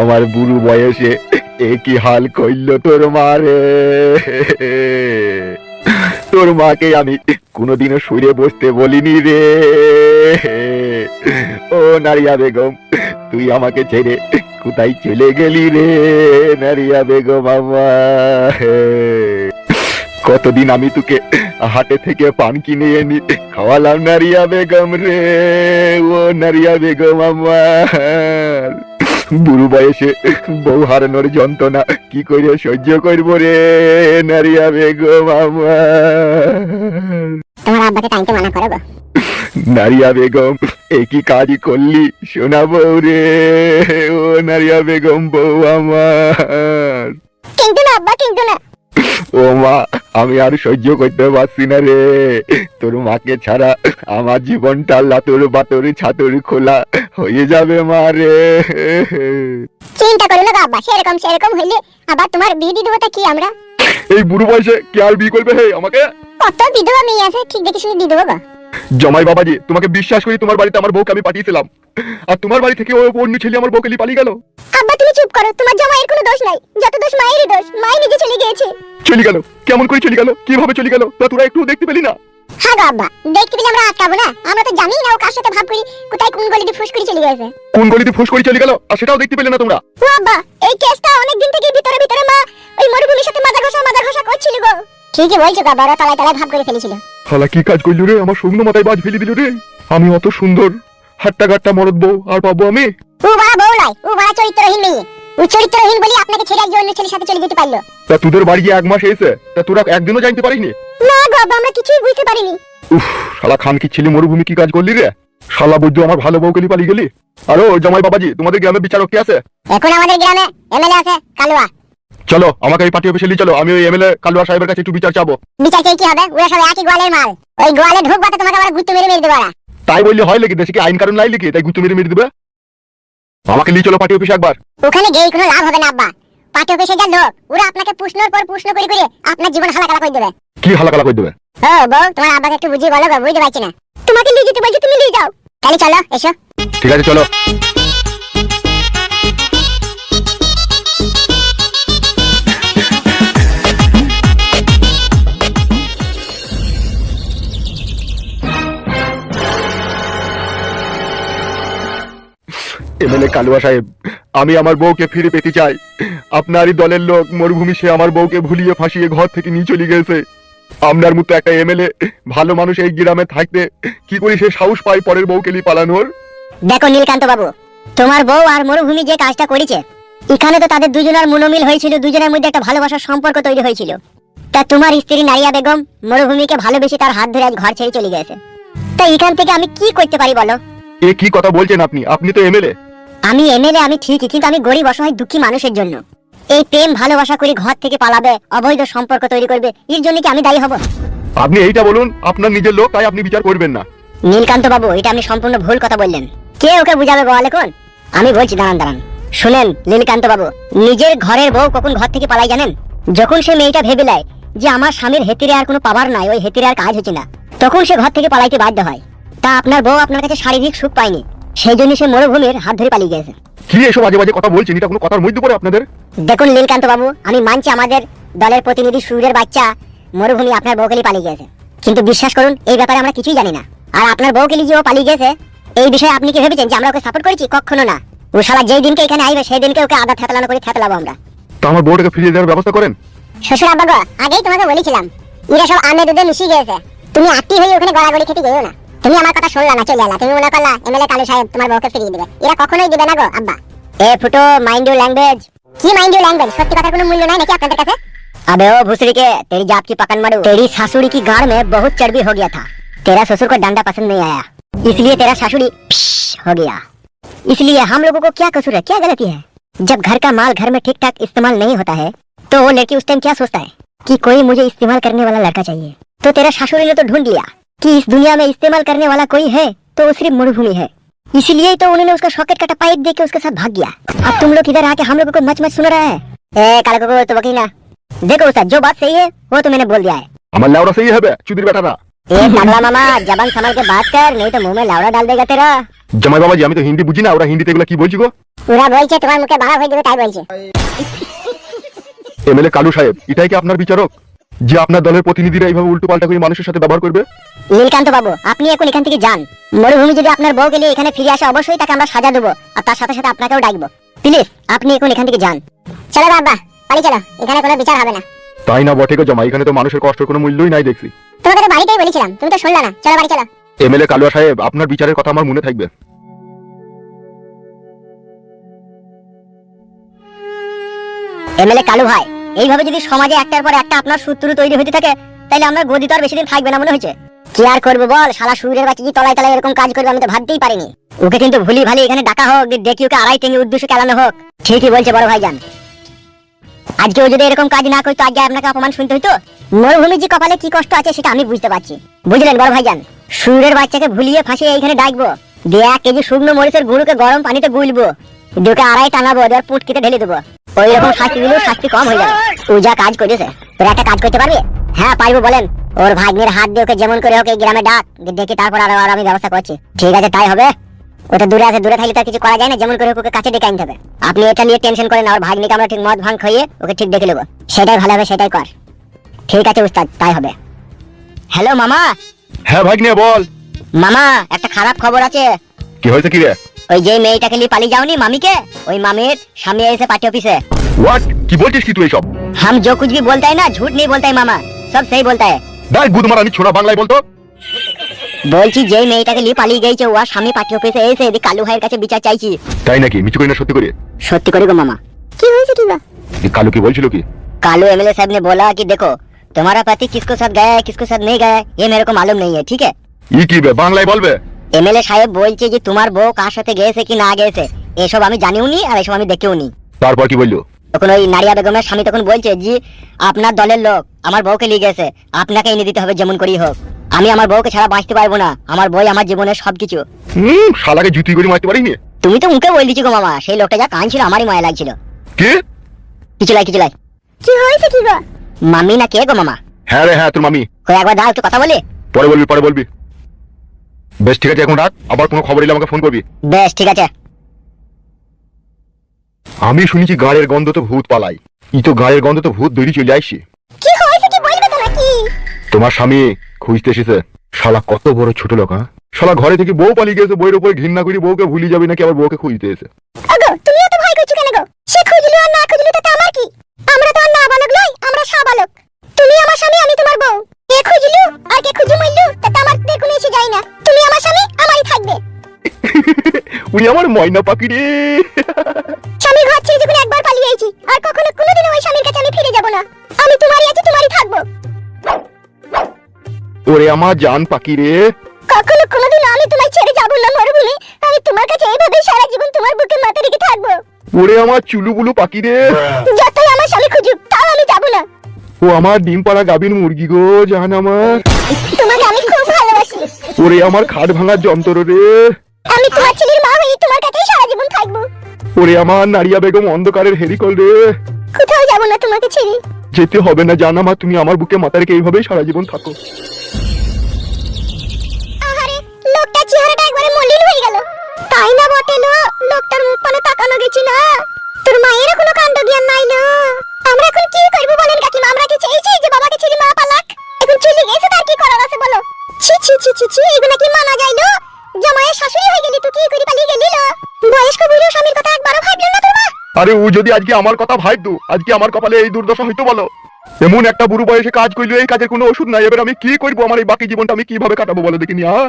আমার বুড়ো বয়সে একই হাল কইল তোর মারে তোর মাকে আমি কোনোদিনও শুয়ে বসতে বলিনি রে। ও নারিয়া বেগম, তুই আমাকে ছেড়ে কোথায় চলে গেলি রে নারিয়া বেগম আমার? কতদিন আমি তোকে হাটে থেকে পান কিনে এনে খাওয়ালাম নারিয়া বেগম রে। ও নারিয়া বেগম আমার। বুড়ো বয়সে বউ হারানোর যন্ত্রণা। কি করে সহ্য করব রে নারিয়া বেগম আমার? তোমার আব্বাকে টাইমতে মানা করো গো। নারিয়া বেগম একই কাজ করলি? শোনা বউ রে ও নারিয়া বেগম বউ আমার। কিন্তু না আব্বা কিন্তু না। ও মা আমি আর সহ্য করতে পারছি না রে। তোর মাকে ছাড়া আমার জীবনটা লাতর বাতুরি ছাতরি খোলা হয়ে যাবে মা রে। চিন্তা করো না বাবা সেরকম সেরকম হইলে আবার তোমার বিয়ে দিয়ে দেবো তা কি আমরা? এই বুড়ো বয়সে কে আর বিয়ে করবে হে আমাকে? কত বিধবা মেয়ে আছে ঠিক দেখে শুনে দিয়ে দেবো জমাই বাবাজি তোমাকে বিশ্বাস করি তোমার বাড়িতে আমার বউকে আমি পাঠিয়েছিলাম। আর তোমার বাড়ি থেকে ও অন্য ছেলে আমার বউকে পালিয়ে গেল। আব্বা তুমি চুপ করো তোমার জামাইয়ের কোনো দোষ নাই। যত দোষ মায়েরই দোষ মাই নিজে চলে গিয়েছে। চলে গেল? কেমন করে চলে গেল? কীভাবে চলে গেল? তা তোরা একটু দেখতে পেলি না। হ্যাঁ আব্বা দেখতে পেলে আমরা আটকাবো না। আমরা তো জানি না ও কার সাথে ভাব করি কোথায় কোন গলিতে ফুস করে চলে গেছে কোন গলিতে ফুস করে চলে গেল? আর সেটাও দেখতে পেলে না তোমরা। ও আব্বা এই কেসটা অনেক দিন থেকে ভিতরে ভিতরে মা ওই মরুভূমির সাথে মাজা ঘষা মাজা ঘষা করছিল গো। ঠিকই বলছো গো বড় তলায় তলায় ভাব করে ফেলেছিল। হালা কি কাজ করলি রে? আমার শুকনো মাথায় বাজ ফেলে দিল রে। আমি অত সুন্দর। হাট্টা গাট্টা মরদ বউ আর পাবো আমি? ও বড় বউ লাই ও বড় চরিত্রহীন মেয়ে। ও চরিত্রহীন বলি আপনাকে ছেড়ে একজন অন্য ছেলের সাথে চলে যেতে পারল। তা তোদের বাড়ি গিয়ে এক মাস এসে তা তোরা একদিনও জানতে পারিনি? না গো আব্বা আমরা কিছুই বুঝতে পারিনি। উফ শালা খান কি ছেলে মরুভূমি কি কাজ করলি রে? শালা বুঝছ আমার ভালো বউ গেলি পালিয়ে গেলি? আরও জামাই বাবাজি তোমাদের গ্রামে বিচারক কে আছে? এখন আমাদের গ্রামে এমএলএ আছে কালুয়া। চলো আমাকে এই পার্টি অফিসে নিয়ে চলো। আমি ওই এমএলএ কালুয়া সাহেবের কাছে একটু বিচার চাবো। বিচার চেয়ে কি হবে? ওরা সব একই গোয়ালের মাল। ওই গোয়ালে ঢুকবা তো তোমাকে আবার গুত্তু মেরে মেরে দেবো তাই বললে হয় নাকি? দেশে কি আইন কারণ নাই নাকি? তাই গুতো মেরে মেরে দিবে? আমাকে নিয়ে চলো পার্টি অফিসে একবার। ওখানে গিয়ে কোনো লাভ হবে না আব্বা। পার্টি অফিসে যা লোক ওরা আপনাকে প্রশ্নের পর প্রশ্ন করে করে আপনার জীবন হালাকালা করে দেবে। কি হালাকালা করে দেবে? ও বউ তোমার আব্বাকে একটু বুঝিয়ে বলো বুঝতে পারছি না। তোমাকে নিয়ে যেতে বলছি তুমি নিয়ে যাও। তাহলে চলো এসো। ঠিক আছে চলো। এমএলএ কালুয়া সাহেব আমি আমার বউকে ফিরে পেতে চাই। আপনারই দলের লোক মরুভূমি সে আমার বউকে ভুলিয়ে ফাঁসিয়ে ঘর থেকে নিয়ে চলে গেছে। আপনার মতো একটা এমএলএ ভালো মানুষ এই গ্রামে থাকতে কি করে সে সাহস পায় পরের বউকে নিয়ে পালানোর? দেখো নীলকান্ত বাবু তোমার বউ আর মরুভূমি যে কাজটা করেছে এখানে তো তাদের দুজনের মনোমিল হয়েছিল দুজনের মধ্যে একটা ভালোবাসার সম্পর্ক তৈরি হয়েছিল। তা তোমার স্ত্রী নারিয়া বেগম মরুভূমিকে ভালোবেসে তার হাত ধরে আজ ঘর ছেড়ে চলে গেছে। তা এখান থেকে আমি কি করতে পারি বলো? এ কি কথা বলছেন আপনি? আপনি তো এমএলএ। আমি এমএলএ আমি ঠিকই কিন্তু আমি গরিব অসহায় দুঃখী মানুষের জন্য। এই প্রেম ভালোবাসা করে ঘর থেকে পালাবে অবৈধ সম্পর্ক তৈরি করবে এর জন্য কি আমি দায়ী হব? আপনি এইটা বলুন আপনার নিজের লোক তাই আপনি বিচার করবেন না। নীলকান্ত বাবু এটা আপনি সম্পূর্ণ ভুল কথা বললেন। কে ওকে বুঝাবে বলে কোন আমি বলছি দাঁড়ান দাঁড়ান। শুনেন নীলকান্ত বাবু নিজের ঘরের বউ কখন ঘর থেকে পালাই জানেন? যখন সে মেয়েটা ভেবে নেয় যে আমার স্বামীর হেতিরে আর কোনো পাবার নাই ওই হেতিরে আর কাজ হচ্ছে না তখন সে ঘর থেকে পালাইতে বাধ্য হয়। তা আপনার বউ আপনার কাছে শারীরিক সুখ পায়নি। সেই জন্য সে মরুভূমির হাত ধরে পালিয়ে গেছে কি এসব বাজে বাজে কথা বলছেন? এটা কোনো কথার মধ্যে পড়ে আপনাদের? দেখুন নীলকান্ত বাবু আমি মানছি আমাদের দলের প্রতিনিধি সুরের বাচ্চা মরুভূমি আপনার বউকেলি পালিয়ে গেছে কিন্তু বিশ্বাস করুন এই ব্যাপারে আমরা কিছুই জানি না। আর আপনার বউকেলি যে ও পালিয়ে গেছে এই বিষয়ে আপনি কি ভেবেছেন যে আমরা ওকে সাপোর্ট করেছি? কখনো না। ও শালা যেই দিনকে এখানে আইবে সেই দিনকে ওকে আদা থেতলানো করে থেতলাবো আমরা। তা আমার বউটাকে ফিরিয়ে দেওয়ার ব্যবস্থা করেন? শ্বশুর আব্বা আগেই তোমাকে বলেছিলাম এরা সব আমে দুধে মিশিয়ে গেছে তুমি আটটি হয়ে ওখানে গড়াগড়ি খেতে যেও না। তুমি আমার কথা শুনলা না চলে এলা তুমি মনে করলা এমএলএ কালু সাহেব তোমার বউকে ফিরিয়ে দেবে এরা কখনোই দেবে না গো আব্বা এ ফুটো মাইন্ড ইউর ল্যাঙ্গুয়েজ কি মাইন্ড ইউর ল্যাঙ্গুয়েজ সত্যি কথার কোনো মূল্য নাই নাকি আপনাদের কাছে अबे ओ भूसड़ी के तेरी जात की पकड़ मारू तेरी सासुड़ी की गाड़ में बहुत चर्बी हो गया था तेरा ससुर को डंडा पसंद नहीं आया इसलिए तेरा सासुड़ी पिश हो गया इसलिए हम लोगों को क्या कसूर है क्या गलती है जब घर का माल घर में ठीक ठाक इस्तेमाल नहीं होता है तो वो लड़की उस टाइम क्या सोचता है कि कोई मुझे इस्तेमाल करने वाला लड़का चाहिए तो तेरा सासुरी ने तो ढूंढ लिया कि इस दुनिया में इस्तेमाल करने वाला कोई है तो वो सिर्फ मरुभूमि है इसलिए तो उन्होंने उसका सॉकेट कटा पाइप दे के उसके साथ भाग गया अब तुम लोग इधर आके हम लोगों को मच मच सुन रहा है ए काला को तो वकील ना देखो उस्ताद जो बात सही है वो तो मैंने बोल दिया है আমার লেওরা সেই হবে চুদির বেটারা ए तगड़ा मामा जबान संभाल के बात कर नहीं तो मुंह में लावड़ा डाल देगा तेरा জামাই বাবাজি আমি তো হিন্দি বুঝি না ওরা হিন্দিতে এগুলো কি বলছি গো ওরা বলছে তোমার মুখে বাড়া হয়ে যাবে তাই বলছে এমএলএ কালু সাহেব এটাই কি আপনার বিচারক যে আপনার দলের প্রতিনিধিরা এইভাবে উল্টো পাল্টা করে মানুষের সাথে ব্যবহার করবে? নীলকান্ত বাবু আপনি এখন এখান থেকে যান। মরুভূমি যদি আপনার বউকে নিয়ে এখানে ফিরে আসে অবশ্যই তাকে আমরা সাজা দেবো আর তার সাথে সাথে আপনাকেও ডাকবো। প্লিজ আপনি এখন এখান থেকে যান। চলো বাবা বাড়ি চলো এখানে কোনো বিচার হবে না। তাই না বটে গো জামাই এখানে তো মানুষের কষ্টের কোনো মূল্যই নাই দেখছি। তোমাকে তো বাড়িতেই বলেছিলাম তুমি তো শুনলে না। চলো বাড়ি চলো। এমএলএ কালুয়া সাহেব আপনার বিচারের কথা আমার মনে থাকবে। এমএলএ কালু ভাই এইভাবে যদি সমাজে একটার পর একটা আপনার শত্রু তৈরি হতে থাকে তাহলে আমরা গদি তো আর বেশি দিন থাকবে না মনে হয়েছে। কি আর করব বল, শালা সুরের বাচ্চা কি তলায় তলায় এরকম কাজ করবে আমি তো ভাবতেই পারিনি। ওকে কিন্তু ভুলি ভালি এখানে ডাকা হোক দিয়ে ডেকে ওকে আড়াই টেঙ্গে উদ্দেশ্য চালানো হোক। ঠিকই বলছে বড় ভাইজান। আজকে ও যদি এরকম কাজ না করতো, আজকে আপনাকে অপমান শুনতে হইতো? মরুভূমির যে কপালে কি কষ্ট আছে সেটা আমি বুঝতে পারছি। বুঝলেন বড় ভাইজান? সুরের বাচ্চাকে ভুলিয়ে ফাঁসিয়ে এইখানে ডাকবো। দিয়ে এক কেজি শুকনো মরিচের গুঁড়োকে গরম পানিতে গুলবো। দুটো আড়াই টানাবো এবার পুটকিতে ঢেলে দেবো। ওই রকম শাস্তি দিলেও শাস্তি কম হয়ে যাবে। ও যা কাজ করেছে তোর একটা কাজ করতে পারবি? হ্যাঁ পারব বলেন। ওর ভাগ্নের হাত দিয়ে ওকে যেমন করে ওকে গ্রামে ডাক দেখি তারপর আরও আমি ব্যবস্থা করছি। ঠিক আছে তাই হবে। ওটা দূরে আছে দূরে থাকলে তো আর কিছু করা যায় না যেমন করে ওকে কাছে ডেকে আনতে হবে। আপনি এটা নিয়ে টেনশন করেন না ওর ভাগ্নিকে আমরা ঠিক মদ ভাঙ খাইয়ে ওকে ঠিক দেখে নেব। সেটাই ভালো হবে সেটাই কর। ঠিক আছে উস্তাদ তাই হবে। হ্যালো মামা? হ্যাঁ ভাগ্নে বল। মামা একটা খারাপ খবর আছে। কি হয়েছে কি রে ওই যে মেয়েটাকে নিয়ে পালিয়ে যাওনি মামিকে ওই মামির স্বামী এসে পার্টি অফিসে হোয়াট কি বলছিস কি তুই এইসব हम जो कुछ भी बोलता है ना झूठ नहीं बोलता है मामा सब सही बोलता है দাই গুদমার আমি ছোড়া বাংলায় বলতো বলছি যেই মেয়েটাকে নিয়ে পালিয়ে গেছে ও আর স্বামী পার্টি অফিসে এসে এদিকে কালু ভাইয়ের কাছে বিচার চাইছি তাই নাকি মিছু করি না সত্যি করে সত্যি করে গো মামা কি হয়েছে কি গো এই কালু কি বলছিল কি कालू एमएलए साहब ने बोला कि देखो तुम्हारा पति किसको साथ गया है किसको साथ नहीं गया है ये मेरे को मालूम नहीं है ठीक है ই কি বে বাংলায় বলবে এমএলএ সাহেব বলছে যে তোমার বউ কার সাথে গেছে কি না গেছে এসব আমি জানিও নি আর এসব আমি দেখেও নি। তারপর কি বলল? তখন ওই নারিয়া বেগমের স্বামী তখন বলছে জি আপনার দলের লোক আমার বউকে নিয়ে গেছে আপনাকে এনে দিতে হবে যেমন করেই হোক। আমি আমার বউকে ছাড়া বাঁচতে পারব না আমার বই আমার জীবনের সবকিছু। হুম শালাকে জুতি করে মারতে পারিনি? তুমি তো মুখে বল দিচ্ছি গো মামা সেই লোকটা যা কাঁদছিল আমারই মায়া লাগছিল। কি? কিছু লাই কিছু লাই কি হয়েছে কি গো? মামি না কে গো মামা? হ্যাঁ রে হ্যাঁ তোর মামি কই একবার দাও একটু কথা বলি। পরে বলবি পরে বলবি। বেশ ঠিক আছে এখন রাত আবার কোনো খবর এলে আমাকে ফোন করবি। বেশ ঠিক আছে। আমি শুনেছি গাড়ের গন্ধ তো ভূত পালাই। ই তো গাড়ের গন্ধ তো ভূত দৈরি চলে আসছে। কি হয়েছে কি বলবে তো নাকি তোমার স্বামী খুঁজতে এসেছে। শালা কত বড় ছোট লোক হ্যাঁ? শালা ঘরে থেকে বউ পালিয়ে গেছে বইয়ের উপরে ঘৃণা করি বউকে ভুলি যাবে নাকি আবার বউকে খুঁজতে এসে ওগো তুমি এত ভয় করছ কেন গো? সে খুঁজলো আর না খুঁজলো তাতে আমার কি? আমরা তো আর না বালক নই আমরা সাবালক। তুমি আমার স্বামী আমি তোমার বউ। কে খুঁজলো? আর কে খুঁজে মরলো? তাতে আমার দেখুন এসে যায় না। তুমি আমার স্বামী আমারই থাকবে। উনি আমার ময়না পাখি রে। স্বামী ঘর ছেড়ে যখন একবার পালিয়ে আইছি আর কখনো কোনোদিনও ওই স্বামীর কাছে আমি ফিরে যাব না। আমি তোমারই আছি তোমারই থাকব। ওরে আমার জান পাখি রে। কখনো কোনোদিনও আমি তোমায় ছেড়ে যাব না মরুভূমি। আমি তোমার কাছে এইভাবে সারা জীবন তোমার বুকে মাথা রেখে থাকব। ওরে আমার চুলুবুলু পাখি রে। যতই আমার স্বামী খুঁজুক তাও আমি যাব না। ও আমার ডিম পাড়া গাভীর মুরগি গো জান আমার। তোমাকে আমি খুব ভালোবাসি। ওরে আমার খাট ভাঙার যন্ত্র রে। আমি তোমার ছেলের মা হয়ে তোমার কাছেই সারা জীবন থাকব। ওরে আমার নারিয়া বেগম অন্ধকারের হেরিকল রে। কোথাও যাব না তোমাকে ছেড়ে। যেতে হবে না জান আমার তুমি আমার বুকে মাথা রেখে এইভাবেই সারা জীবন থাকো। আহারে লোকটার চেহারাটা একবারে মলিন হয়ে গেল। তাই না বটে লোকটার মুখ পানে তাকানো গেছি না? তোর মায়ের কোনো কাণ্ড জ্ঞান নাই লো আমরা এখন কি করব বলেন কাকিমা? আমরা কি চাইছি যে বাবাকে ছেড়ে মা পালাক? এখন চলে গেছে তার কি করার আছে বলো? ছি ছি ছি ছি ছি এগুলো কি মানা যায় লো জামাইয়ের শাশুড়ি হয়ে গেলি তুই কি করে পালিয়ে গেলি লো? বয়স্ক বুড়ো স্বামীর কথা একবারও ভাবলো না তোর মা? আরে ও যদি আজকে আমার কথা ভাবতো আজকে আমার কপালে এই দুর্দশা হইতো বলো। এমন একটা বুড়ো বয়সে কাজ করল এই কাজের কোনো ওষুধ নাই এবার আমি কি করব? আমার এই বাকি জীবনটা আমি কীভাবে কাটাবো বলো দেখিনি হ্যাঁ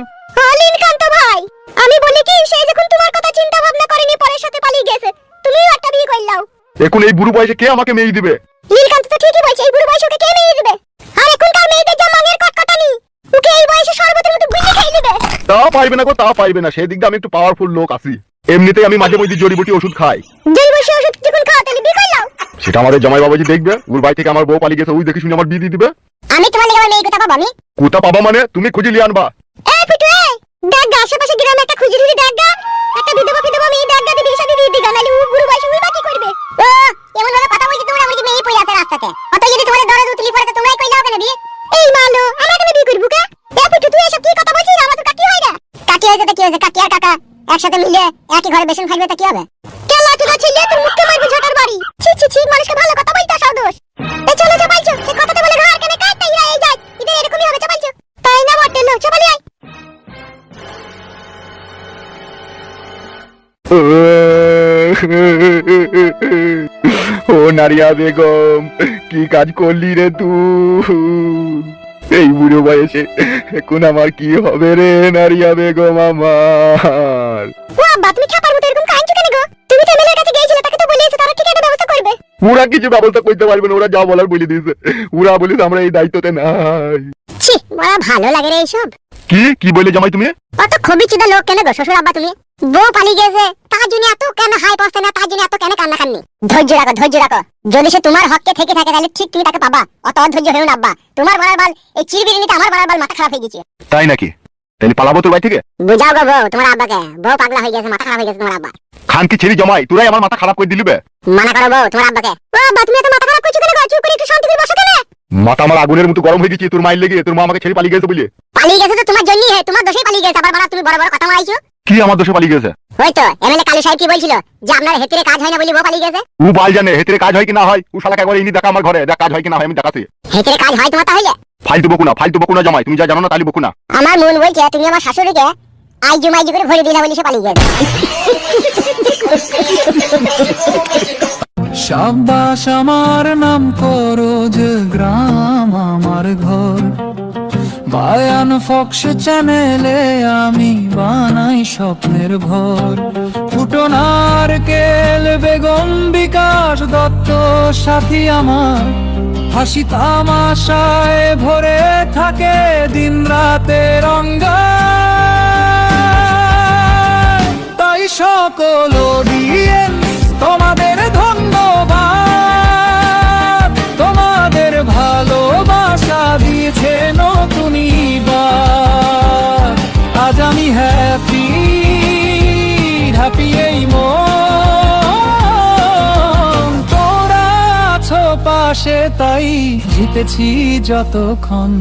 অলিন কান্ত ভাই আমি বলি কি সে যখন তোমার কথা চিন্তা ভাবনা করেনি পরের সাথে পালিয়ে গেছে। তুমিও একটা বিয়ে করলাও এখন এই বুড়ো বয়সে কে আমাকে মেয়ে দিবে? নীলকান্ত তো ঠিকই বলছে এই বুড়ো বয়সে ওকে কে মেয়ে দেবে? আর এখনকার মেয়েদের যা মানের কটকটানি ওকে এই বয়সে শরবতের মতো গুলি খেয়ে নেবে তা পাইবে না গো তা পাইবে না। সেই দিক দিয়ে আমি একটু পাওয়ারফুল লোক আছি। এমনিতেই আমি মাঝে মধ্যে জড়িবুটি ওষুধ খাই। বয়সে ওষুধ যখন খাওয়া তাহলে বিয়ে করলাও সেটা আমাদের জামাই বাবাজি দেখবে। ওর বাড়ি থেকে আমার বউ পালিয়ে গেছে ওই দেখে শুনে আমার বিয়ে দিয়ে দিবে। আমি তোমার লেগে আমার মেয়ে কথা পাবো আমি? কোথা পাবা মানে? তুমি খুঁজে লিয়ে আনবা। এ ফুটু এ! দেখ আশেপাশে গ্রামে একটা খুঁজে খুঁজে দেখ একটা বিধবা বিধবা মেয়ে দেখ গা দিদির সাথে দিয়ে দিগা নালে ও বুড়ো বয়সে ওই বাকি করবে ও এমন ভাবে কথা বলছি তোমরা আমার কি মেয়ে পড়ে আছে রাস্তাতে অত যদি তোমাদের দরদ উতলি পড়ে তো তোমরাই কইলাও কেন বিয়ে এই মালো আমরা কেন বিয়ে করব কা এ ফুটু একসাথে মিলে একই ঘরে বেসন খাইবে তা কি হবে? কেলা তুই ছিলে তোর মুখে মারবি ঝটার বাড়ি। ছি ছি ছি, মানুষকে ভালো কথা বলতে আসাও দোষ। এই চলো চাপাইছো সে কথাতে বলে ঘর কেনে কাটতে ইরা এই যায়। ইদের এরকমই হবে চাপাইছো তাই না, বটে, লো চাপালি আয়। ও নারিয়া বেগম, কি কাজ করলি রে তুই এই বুড়ো বয়সে এখন আমার কি হবে রে নারিয়া বেগম আমার? এরকম কাঁদছো কেন গো? তুমি তো এমএলএর কাছে গিয়েছিলে তাকে তো বলিয়েছো তারা ঠিক একটা ব্যবস্থা করবে। ওরা কিছু ব্যবস্থা করতে পারবে না ওরা যা বলার বলে দিয়েছে। ওরা বলিস আমরা এই দায়িত্বতে নাই। ছি বড় ভালো লাগে রে এইসব। কি? কি বলে জামাই তুমি? অত খবি চিদা লোক কেন গো শ্বশুর আব্বা তুমি? বউ পালিয়ে গেছে তার জন্য এত কেন হাই পৌঁছতে না তার জন্য এত কেন কান্না কান্নি ধৈর্য রাখো ধৈর্য রাখো। যদি সে তোমার হককে থেকে থাকে তাহলে ঠিক তুমি তাকে পাবা। অত অধৈর্য হয়েও না আব্বা। তোমার বড়ার বাল এই চিরবিরিনিতে আমার বড়ার বাল মাথা খারাপ হয়ে গেছে। তাই নাকি? তাহলে পালাবো তোর বাড়ি থেকে? বুঝাও গো বউ তোমার আব্বাকে। বউ পাগলা হয়ে গেছে মাথা খারাপ হয়ে গেছে তোমার আব্বা খান কি ছেড়ে জমাই? তোরাই আমার মাথা খারাপ করে দিলি বে। মানা করো বউ তোমার আব্বাকে। ও আব্বা তুমি মাথা খারাপ করছ কেন গো? চুপ করে একটু শান্তি করে বসো কেন? মাথা আমার আগুনের মতো গরম হয়ে গেছে তোর মাইল লেগে। তোর মা আমাকে ছেড়ে পালিয়ে গেছে বলে। পালিয়ে গেছে তো তোমার জন্যই হে তোমার দোষে পালিয়ে গেছে। আবার বাবা তুমি বড় বড় কথা মারাইছো কি আমার দোষে পালিয়ে গেছে? ওই তো এমএলএ কালু সাহেব কি বলছিল? যে আপনার হেতিরে কাজ হয় না বলে বউ পালিয়ে গেছে? ও বাল জানে হেতের কাজ হয় কি না হয়? ও একবার ইনি দেখা আমার ঘরে দেখ কাজ হয় কি না হয় আমি দেখাচ্ছি। হেতিরে কাজ হয় তোমার তাহলে? ফালতু বকুনা ফালতু বকুনা জামাই তুমি যা জানো না তালি বকুনা। আমার মন বলছে তুমি আমার শাশুড়িকে আইজু মাইজু করে ভরে দিলা বলে সে পালিয়ে গেছে। সাব্বাস আমার নাম করো যে গ্রাম আমার ঘর। বায়ান ফক্স চ্যানেলে আমি বানাই স্বপ্নের ঘর। ফুটনার কেল বেগম বিকাশ দত্ত সাথী আমার। হাসি তামাশায় ভরে থাকে দিন রাতের অঙ্গা তাই সকল পাশে তাই জিতেছি যতক্ষণ।